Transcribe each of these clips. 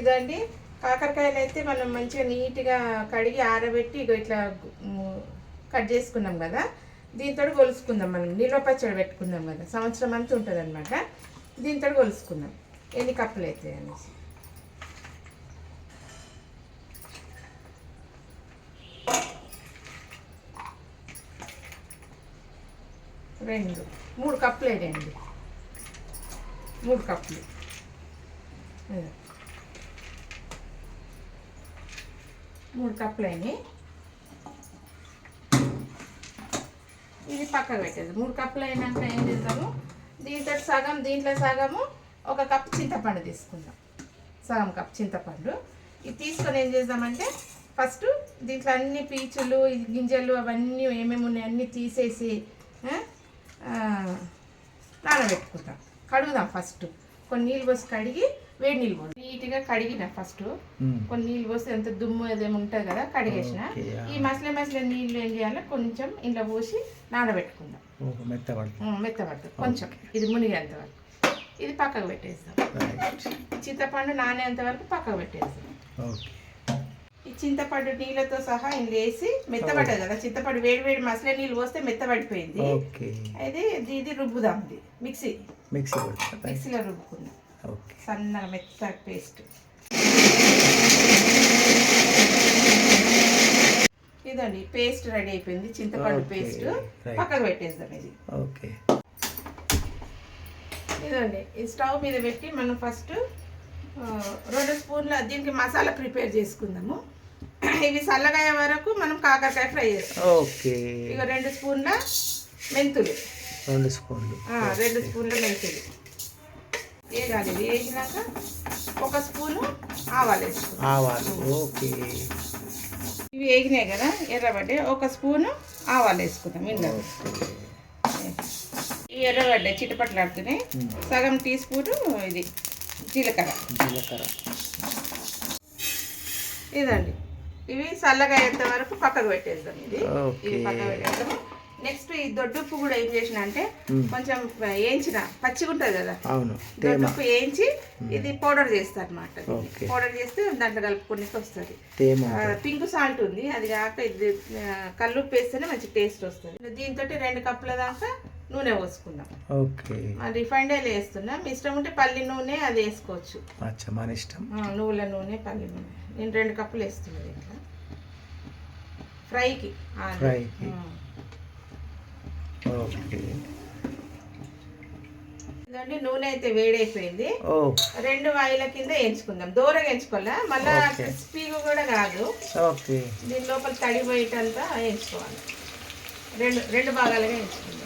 ఇదండి. కాకరకాయలు అయితే మనం మంచిగా నీట్గా కడిగి ఆరబెట్టి ఇట్లా కట్ చేసుకున్నాం కదా. దీంతో కొలుసుకుందాం మనం. నిల్వ పచ్చడి పెట్టుకుందాం కదా. సంవత్సరం అంతా ఉంటుంది అనమాట దీంతో కొలుసుకుందాం. ఎన్ని కప్పులు అవుతాయి అనేసి. రెండు. మూడు కప్పులు వేయండి మూడు కప్పులు. మూడు కప్పులు అయినాయి. ఇది పక్కకు పెట్టేది మూడు కప్పులు అయినాక ఏం చేద్దాము? దీంట్లో సగం దీంట్లో సగము ఒక కప్పు చింతపండు తీసుకుందాం. సగం కప్ చింతపండు. ఇది తీసుకొని ఏం చేద్దామంటే ఫస్ట్ దీంట్లో అన్ని పీచులు గింజలు అవన్నీ ఏమేమి ఉన్నాయి అన్నీ తీసేసి నానబెట్టుకుంటాం నానబెట్టుకుందాం. కడుగుదాం ఫస్ట్. కొన్ని నీళ్ళు పోసి కడిగి వేడి నీళ్ళు పోసి నీట్గా కడిగిన ఫస్ట్ కొన్ని నీళ్ళు పోసి ఎంత దుమ్ము ఏదేమి ఉంటుంది కదా కడిగేసిన. ఈ మసలే మసలే నీళ్ళు ఏం చేయాలి? కొంచెం ఇంట్లో పోసి నానబెట్టుకుందాం. మెత్తబడుతుంది కొంచెం. ఇది మునిగేంత వరకు. ఇది పక్కకు పెట్టేస్తాం చింతపండు నానేంత వరకు పక్కకు పెట్టేస్తాం ఈ చింతపండు నీళ్ళతో సహా ఇందులో వేసి మెత్తబడ్డది కదా చింతపండు వేడి వేడి మసలే నీళ్ళు పోస్తే మెత్తబడిపోయింది. ఓకే. ఇది ఇది- ఇది రుబ్బుదాం ఇది. మిక్సీ. మిక్సీలో రుబ్బుకుందాం. సన్నగా మెత్త పేస్ట్. ఇదండి పేస్ట్ రెడీ అయిపోయింది చింతపండు పేస్ట్. పక్కకు పెట్టేద్దాం ఇది. ఓకే. ఇదండి ఈ స్టవ్ మీద పెట్టి మనం ఫస్ట్ రెండు స్పూన్ల దీనికి మసాలా ప్రిపేర్ చేసుకుందాము. ఇవి చల్లగాయ వరకు మనం కాకరకాయ ఫ్రై చేస్తాం. ఓకే. ఇక రెండు స్పూన్ల మెంతులు. రెండు స్పూన్లు. రెండు స్పూన్ల మెంతులు. వేగాలి వేగినాక ఒక స్పూను ఆవాలు వేసుకుందాం. ఆవాలు ఓకే. ఇవి వేగినాయి కదా ఎర్రబడ్డ ఒక స్పూను ఆవాలు వేసుకుందాం ఇందులో. ఈ ఎర్రగడ్డ చిటపట్లాడుతున్నాయి సగం టీ స్పూను ఇది జీలకర్ర. జీలకర్ర. ఇదండి. ఇవి చల్లగా అయ్యేంత వరకు పక్కకు పెట్టేద్దాం ఇది. ఇది పక్కకు పెట్టేద్దాము. నెక్స్ట్ ఈ దొడ్డుప్పు కూడా ఏం చేసిన అంటే. కొంచెం వేయించిన పచ్చిగా ఉంటుంది కదా? అవును దొడ్డుప్పు వేయించి ఇది పౌడర్ చేస్తారు అనమాట. పౌడర్ చేస్తే దాంట్లో కలుపుకొని వస్తుంది. పింక్ సాల్ట్ ఉంది. అది కాక ఇది కల్లుప్పు వేస్తేనే మంచి టేస్ట్ వస్తుంది. దీంతో రెండు కప్పుల దాకా నూనె పోసుకుందాం ఓకే. రిఫైండ్ ఆయిల్ వేస్తున్నా. మీ ఇష్టం ఉంటే పల్లి నూనె అది వేసుకోవచ్చు. అచ్చా మన ఇష్టం. నువ్వుల నూనె పల్లి నూనె. నేను రెండు కప్పులు వేస్తున్నా దీంట్లో. ఫ్రైకి ఫ్రైకి. ఓకే. ఇదండి నూనె అయితే వేడైపోయింది. రెండు వాయిల కింద వేయించుకుందాం. దూరంగా వేయించుకోవాలా? మళ్ళా ఓకే. క్రిస్పీగా కూడా కాదు. దీని లోపల తడిపోయేటంతా వేయించుకోవాలి. రెండు రెండు భాగాలుగా వేయించుకుందాం.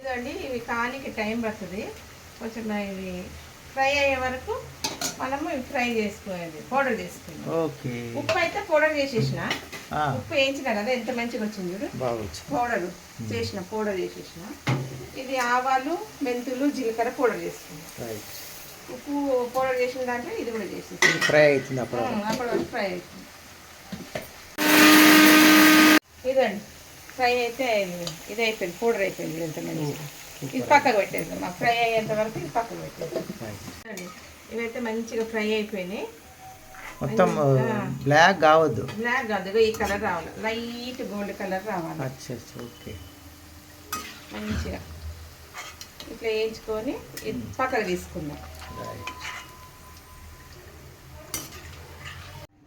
ఇదండి ఇవి కానికి టైం పడుతుంది. కొంచెం ఇవి ఫ్రై అయ్యే వరకు మనము ఇవి ఫ్రై చేసుకోవాలి. పౌడర్ చేసుకుందాం. ఉప్పు అయితే పౌడర్ చేసేసిన. ఉప్పు వేయించిన కదా ఎంత మంచిగా వచ్చింది చూడు. పౌడర్ చేసిన పౌడర్ చేసేసిన. ఇది ఆవాలు మెంతులు జీలకర్ర పౌడర్ చేసుకున్నాం ఉప్పు పౌడర్ చేసిన దాంట్లో ఇది కూడా చేసేసి ఫ్రై అవుతుంది అప్పుడు అప్పుడు వరకు ఫ్రై అవుతుంది. ఇదండి. ఫ్రై అయితే ఇది- అయిపోయింది పౌడర్ అయిపోయింది ఎంత మంచిగా. ఇది పక్కకు పెట్టేద్దాం. మా ఫ్రై అయ్యేంత వరకు ఇది పక్కకు పెట్టేద్దాం. ఇవైతే మంచిగా ఫ్రై అయిపోయినాయి. మొత్తం. బ్లాక్ కావద్దు. బ్లాక్ కాదు ఈ కలర్ రావాలి. లైట్ గోల్డ్ కలర్ రావాలి. అచ్చా అచ్చా ఓకే. మంచిగా ఇట్లా వేయించుకొని ఇది పక్కకు తీసుకుందాం.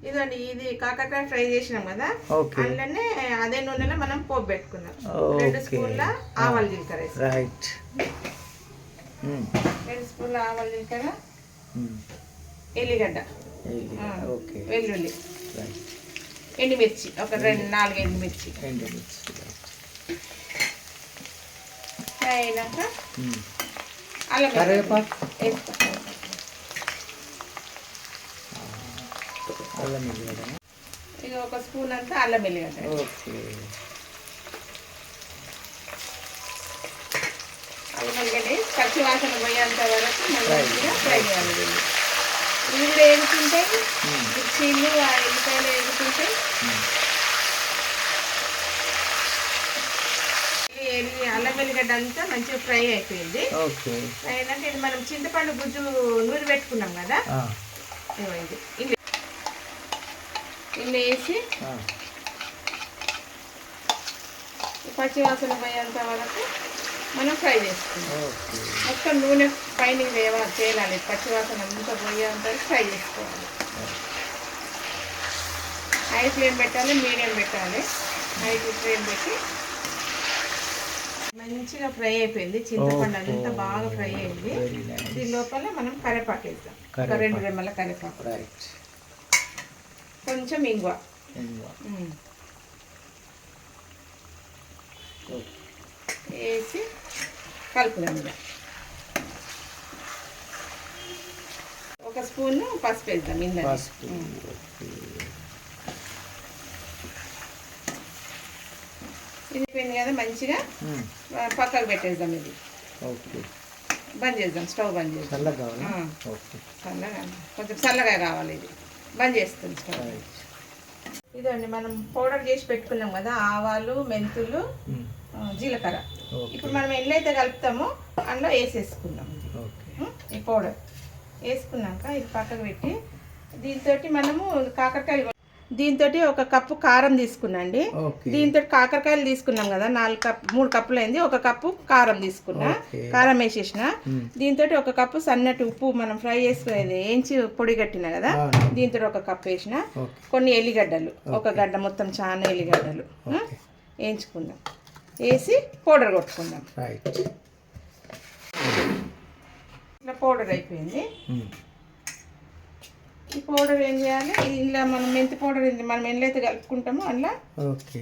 ఇదండి ఇది కాకరకాయ ఫ్రై చేసినాం కదా? అందులోనే అదే నూనెలో మనం పోపు పెట్టుకుందాం. రెండు స్పూన్ల ఆవాలు జీలకర్ర రైట్. రెండు స్పూన్ల ఆవాలు జీలకర్ర. ఎల్లిగడ్డ ఇది, ఆ, ఓకే వెల్లుల్లి. ఎండుమిర్చి ఒక రెండు నాలుగు ఎండుమిర్చి. ఎండుమిర్చి అయినాక. అల్లం కరివేపాకు? అల్లం ఇక ఒక స్పూన్ అంతా అల్లం ఎల్లిగడ్డ ఓకే. అల్లం ఎల్లిగడ్డ పచ్చి వాసన పోయేంత వరకు. మంచిగా ఫ్రై చేయాలి. ఇవి మ్మ్. మిర్చీలు ఆ ఎల్లిపాయలు ఎల్లి అల్లం వెల్లిగడ్డ అంతా మంచిగా ఫ్రై అయిపోయింది. ఫ్రై అయినాక ఇది మనం చింతపండు గుజ్జు నూరి పెట్టుకున్నాం కదా? ఇది. ఇల్లు. వేసి పచ్చివాసన పోయేంత వరకు మనం ఫ్రై చేసుకుందాం. మొత్తం నూనె పైన వేవ తేలాలి. పచ్చివాసన అంతా పోయేంత ఫ్రై చేసుకోవాలి. హై ఫ్లేమ్ పెట్టాలి మీడియం పెట్టాలి. హై ఫ్లేమ్ పెట్టి మంచిగా ఫ్రై అయిపోయింది. చింతపండు అంతా బాగా ఫ్రై అయింది. దీని లోపల మనం కరివేపాకు వేద్దాం ఒక. రెండు రెమ్మల కరివేపాకు. కొంచెం ఇంగువ. వేసి కలుపుదాం ఒక స్పూన్ పసుపు వేద్దాం ఇందులో. ఇది పోయింది కదా మంచిగా? పక్కకు పెట్టేద్దాం ఇది. ఓకే. బంద్ చేద్దాం స్టవ్ బంద్ చేద్దాం. చల్లగా చల్లగా కొంచెం చల్లగా కావాలి ఇది. బంద్ చేస్తుంది స్టవ్. ఇదండి మనం పౌడర్ చేసి పెట్టుకున్నాం కదా ఆవాలు మెంతులు. జీలకర్ర. ఇప్పుడు మనం ఎల్లైతే కలుపుతామో అందులో వేసేసుకుందాం? ఈ పౌడర్. వేసుకున్నాక ఇది పక్కకు పెట్టి దీంతో మనము కాకరకాయలు దీంతో ఒక కప్పు కారం తీసుకున్నాండి దీంతో కాకరకాయలు తీసుకున్నాం కదా నాలుగు కప్ మూడు కప్పులు అయింది. ఒక కప్పు కారం తీసుకున్నా. కారం వేసేసిన. దీంతో ఒక కప్పు సన్నటి ఉప్పు మనం ఫ్రై చేసుకునేది వేయించి పొడి కట్టిన కదా. దీంతో ఒక కప్పు వేసిన. కొన్ని ఎల్లిగడ్డలు. ఒక గడ్డ మొత్తం చాలా ఎల్లిగడ్డలు. వేయించుకుందాం. వేసి పౌడర్ కొట్టుకుందాం. రైట్. ఇట్లా పౌడర్ అయిపోయింది. ఈ పౌడర్ ఏం చేయాలి? ఇలా మనం మెంతి పౌడర్ ఏంది మనం ఎన్నైతే కలుపుకుంటామో అందులో ఓకే.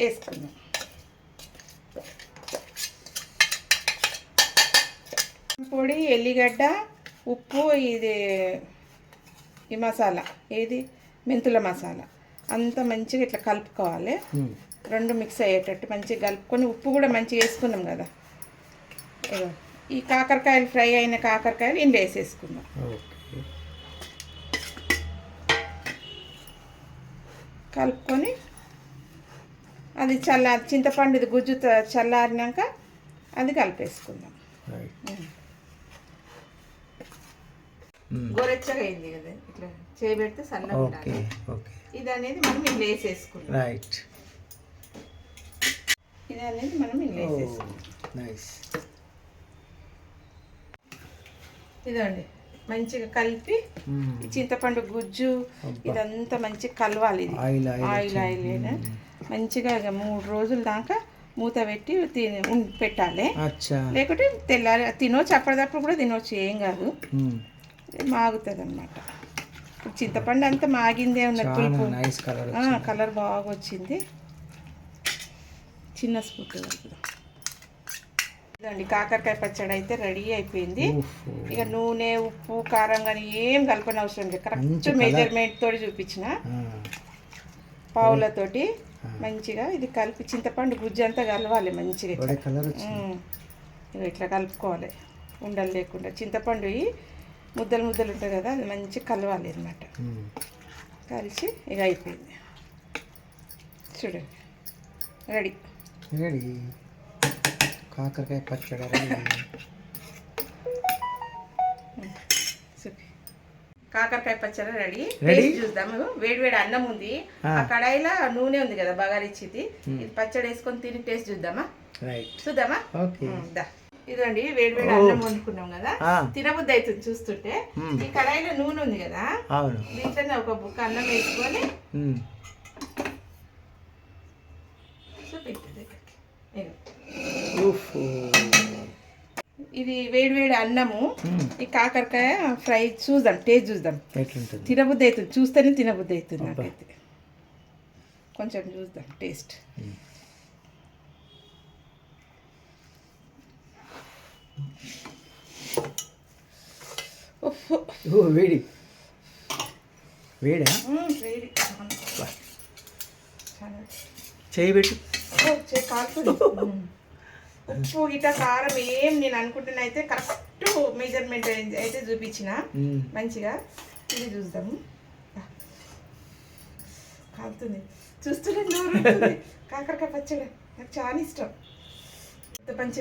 వేసుకుందాం. పొడి ఎల్లిగడ్డ ఉప్పు ఇది ఈ మసాలా ఏది? మెంతుల మసాలా. అంతా మంచిగా ఇట్లా కలుపుకోవాలి. రెండు మిక్స్ అయ్యేటట్టు మంచిగా కలుపుకొని ఉప్పు కూడా మంచిగా వేసుకున్నాం కదా. ఈ కాకరకాయలు ఫ్రై అయిన కాకరకాయలు ఇంట్లో వేసేసుకుందాం. ఓకే కలుపుకొని అది చల్ల చింతపండు ఇది గుజ్జు చల్లారినాక అది కలిపేసుకుందాం. గోరెచ్చగా అయింది కదా ఇట్లా చేయబెడితే ఓకే ఇది అనేది మనం ఇంట్లో వేసేసుకుందాం. రైట్. ఇది అనేది మనం వేసేసుకుందాం నైస్ ఇదండి. మంచిగా కలిపి చింతపండు గుజ్జు. ఇదంతా మంచిగా కలవాలి ఇది. ఆయిల్ ఆయిల్ మంచిగా ఇక మూడు రోజుల దాకా మూత పెట్టి తిని పెట్టాలి. లేకుంటే తెల్లారి తినొచ్చు అప్పటిదప్పుడు కూడా తినొచ్చు ఏం కాదు. మాగుతుంది అనమాట చింతపండు అంతా మాగిందే ఉన్నది పులుపు. కలర్ బాగా వచ్చింది. చిన్న స్పూన్ కలుపుదాం. ఇదండి కాకరకాయ పచ్చడి అయితే రెడీ అయిపోయింది. ఇక నూనె ఉప్పు కారం కానీ ఏం కలపని అవసరం లేదు. కరెక్ట్. మెజర్మెంట్ తోటి చూపించిన. పావులతోటి మంచిగా ఇది కలిపి చింతపండు గుజ్జు అంతా కలవాలి మంచిగా ఇట్లా. ఇగో ఇట్లా కలుపుకోవాలి. ఉండలు లేకుండా. చింతపండు ముద్దలు ముద్దలు ఉంటాయి కదా అది మంచిగా కలవాలి అనమాట. కలిసి ఇక అయిపోయింది. చూడండి. రెడీ. రెడీ కాకరకాయ పచ్చడి కాకరకాయ పచ్చడి రెడీ? టేస్ట్ చూద్దాము వేడి వేడి అన్నం ఉంది. ఆ. కడాయిలో నూనె ఉంది కదా బగారిచ్చిది ఇది పచ్చడి వేసుకొని తిని టేస్ట్ చూద్దామా? చూద్దామా? దా. ఇదండి వేడి వేడి అన్నం వండుకున్నాం కదా. తినబుద్ధి అవుతుంది చూస్తుంటే. మ్మ్. ఈ కడాయిలో నూనె ఉంది కదా. దీంట్లోనే ఒక బుక్క అన్నం వేసుకొని మ్మ్. ఇది వేడి వేడి అన్నము. ఈ కాకరకాయ ఫ్రై చూద్దాం టేస్ట్ చూద్దాం. తినబుద్ధి అవుతుంది చూస్తేనే తినబుద్ధి అవుతుంది. నాకైతే. కొంచెం చూద్దాం టేస్ట్. వేడి. వేడా? వేడి. చాలా. చేయి పెట్టు. ఓ, చే- కాలుతుంది. మ్మ్. ఉప్పు గిట్ట కారం ఏం నేను అనుకుంటున్నా అయితే కరెక్ట్ మెజర్మెంట్ అయితే చూపించిన. మంచిగా. ఇది చూద్దాము కాలుతుంది. నోరు ఊరుతుంది. కాకరకాయ పచ్చడి. నాకు చాలా ఇష్టం.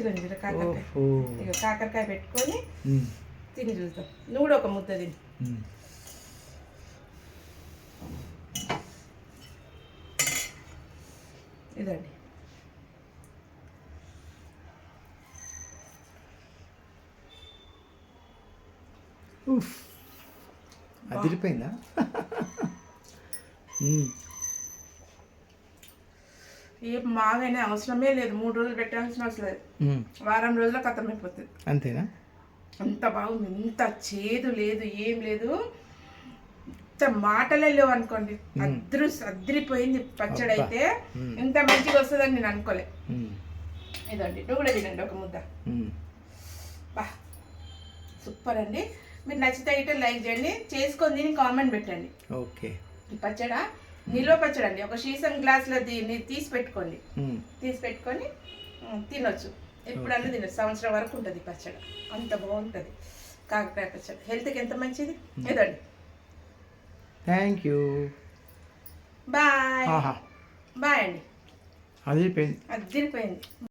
ఉంది చూడు కాకరకాయ. ఇక కాకరకాయ పెట్టుకొని తిని చూద్దాం. నువ్వు కూడా ఒక ముద్ద తిని. ఇదండి. ఉఫ్. అదిరిపోయిందా? ఏ మాగైనా అవసరమే లేదు. మూడు రోజులు పెట్టాల్సిన అవసరం లేదు. వారం రోజుల్లో అయిపోతుంది అంతేనా? అంత బాగుంది. ఎంత చేదు లేదు ఏం లేదు. ఇంత మాటలే లేవు అనుకోండి. అద్రు అద్రిపోయింది పచ్చడి అయితే. ఇంత మంచిగా వస్తుందని నేను అనుకోలే. ఇదండి నువ్వు కూడా తినండి ఒక ముద్ద. బా. సూపర్ అండి. మీరు నచ్చితే అయితే లైక్ చేయండి. చేసుకొని తిని కామెంట్ పెట్టండి. ఓకే. ఈ పచ్చడ? నిల్వ పచ్చడి అండి. ఒక సీసన్ గ్లాస్లో దీన్ని తీసి పెట్టుకోండి. తీసి పెట్టుకొని తినొచ్చు. ఎప్పుడన్నా తినొచ్చు. సంవత్సరం వరకు ఉంటుంది పచ్చడి. అంత బాగుంటుంది. కాకరకాయ పచ్చడి. హెల్త్కి ఎంత మంచిది? ఇదండి థ్యాంక్ యూ. బాయ్. బాయ్ అండి. అదిరిపోయింది అదిరిపోయింది